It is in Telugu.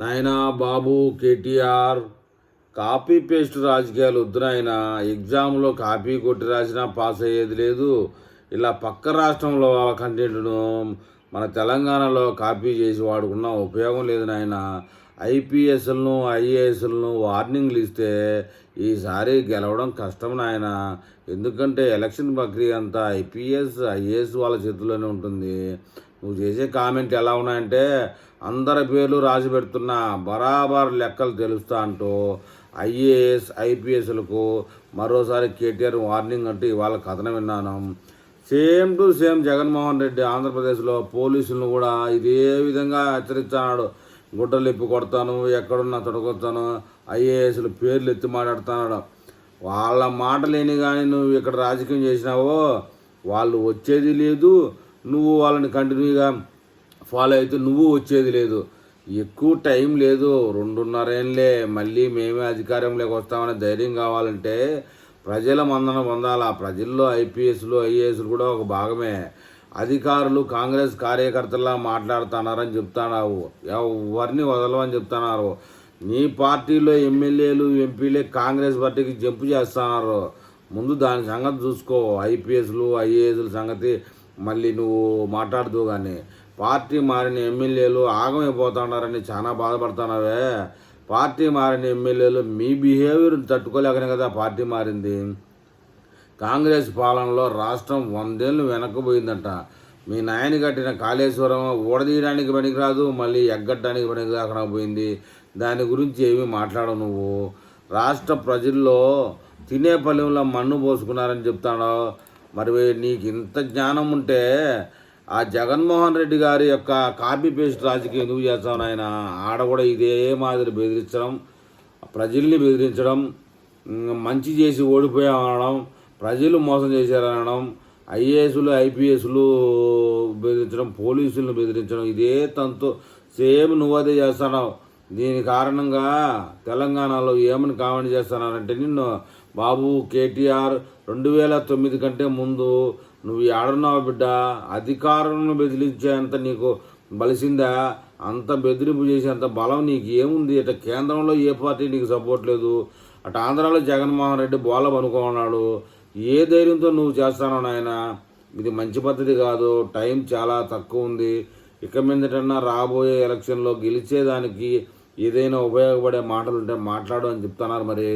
నాయనా బాబు కేటీఆర్ కాపీ పేస్ట్ రాజకీయాలు వద్దునైనా ఎగ్జామ్లో కాపీ కొట్టి రాసినా పాస్ అయ్యేది లేదు. ఇలా పక్క రాష్ట్రంలో వాళ్ళ కంటెంట్ను మన తెలంగాణలో కాపీ చేసి వాడుకున్న ఉపయోగం లేదు నాయన. ఐపీఎస్లను ఐఏఎస్లను వార్నింగ్లు ఇస్తే ఈసారి గెలవడం కష్టం నాయన. ఎందుకంటే ఎలక్షన్ ప్రక్రియ అంతా ఐపీఎస్ ఐఏఎస్ వాళ్ళ చేతుల్లోనే ఉంటుంది. నువ్వు చేసే కామెంట్ ఎలా ఉన్నాయంటే అందరి పేర్లు రాసి పెడుతున్నా బరాబర్ లెక్కలు తెలుస్తా అంటూ ఐఏఎస్ ఐపీఎస్లకు మరోసారి కేటీఆర్ వార్నింగ్ అంటూ ఇవాళ కథనం విన్నాను. Same to same Jaganmohan Reddy ఆంధ్రప్రదేశ్లో పోలీసులను కూడా ఇదే విధంగా హెచ్చరిస్తున్నాడు గుడ్డలు ఎప్పి కొడతాను ఎక్కడున్నా తొడగొస్తాను ఐఏఎస్లు పేర్లు ఎత్తి మాట్లాడుతున్నాడు. వాళ్ళ మాట లేని కానీ నువ్వు ఇక్కడ రాజకీయం చేసినావో వాళ్ళు వచ్చేది లేదు నువ్వు వాళ్ళని కంటిన్యూగా ఫాలో అయితే నువ్వు వచ్చేది లేదు. ఎక్కువ టైం లేదు. రెండున్నరేళ్ళే మళ్ళీ మేమే అధికారంలోకి వస్తామనే ధైర్యం కావాలంటే ప్రజల మందన పొందాలా. ప్రజల్లో ఐపీఎస్లు ఐఏఎస్లు కూడా ఒక భాగమే. అధికారులు కాంగ్రెస్ కార్యకర్తలా మాట్లాడుతున్నారని చెప్తున్నావు ఎవరిని వదలవని చెప్తున్నారు. నీ పార్టీలో ఎమ్మెల్యేలు ఎంపీలే కాంగ్రెస్ పార్టీకి జంపు చేస్తున్నారు. ముందు దాని సంగతి చూసుకో. ఐపీఎస్లు ఐఏఎస్ల సంగతి మళ్ళీ నువ్వు మాట్లాడుతూ కానీ పార్టీ మారిన ఎమ్మెల్యేలు ఆగమైపోతున్నారని చాలా బాధపడుతున్నావే. పార్టీ మారిన ఎమ్మెల్యేలు మీ బిహేవియర్ తట్టుకోలేకనే కదా పార్టీ మారింది. కాంగ్రెస్ పాలనలో రాష్ట్రం వందేళ్ళు వెనక్కిపోయిందంట. మీ నాయన కట్టిన కాళేశ్వరం ఊడదీయడానికి పనికిరాదు మళ్ళీ ఎగ్గట్టడానికి పనికి రాకుండా పోయింది. దాని గురించి ఏమీ మాట్లాడవు నువ్వు. రాష్ట్ర ప్రజల్లో తినే పల్లెంలో మన్ను పోసుకున్నారని చెప్తాడు మరి నీకు ఇంత జ్ఞానం ఉంటే ఆ జగన్మోహన్ రెడ్డి గారి యొక్క కాపీ పేస్ట్ రాజకీయం ఎందుకు చేస్తావు నాయన? ఆడ కూడా ఇదే మాదిరి బెదిరించడం ప్రజల్ని బెదిరించడం మంచి చేసి ఓడిపోయామనడం ప్రజలు మోసం చేశారనడం ఐఏఎస్లు ఐపీఎస్లు బెదిరించడం పోలీసులను బెదిరించడం ఇదే తంతు. సేమ్ నువ్వు అదే చేస్తున్నావు. దీని కారణంగా తెలంగాణలో ఏమని కామెంట్ చేస్తున్నారంటే నిన్ను బాబు కేటీఆర్ రెండు వేల తొమ్మిది కంటే ముందు నువ్వు ఏడన్నావు బిడ్డ అధికారులను బెదిరించేంత నీకు బలిసిందా? అంత బెదిరింపు చేసేంత బలం నీకు ఏముంది? ఇట కేంద్రంలో ఏ పార్టీ నీకు సపోర్ట్ లేదు? అటు ఆంధ్రాలో జగన్మోహన్ రెడ్డి బోలం అనుకున్నాడు ఏ ధైర్యంతో నువ్వు చేస్తానో నాయన? ఇది మంచి పద్ధతి కాదు. టైం చాలా తక్కువ ఉంది. ఇక మీదటన్నా రాబోయే ఎలక్షన్లో గెలిచేదానికి ఏదైనా ఉపయోగపడే మాటలు ఉంటే మాట్లాడు అని చెప్తున్నారు మరి.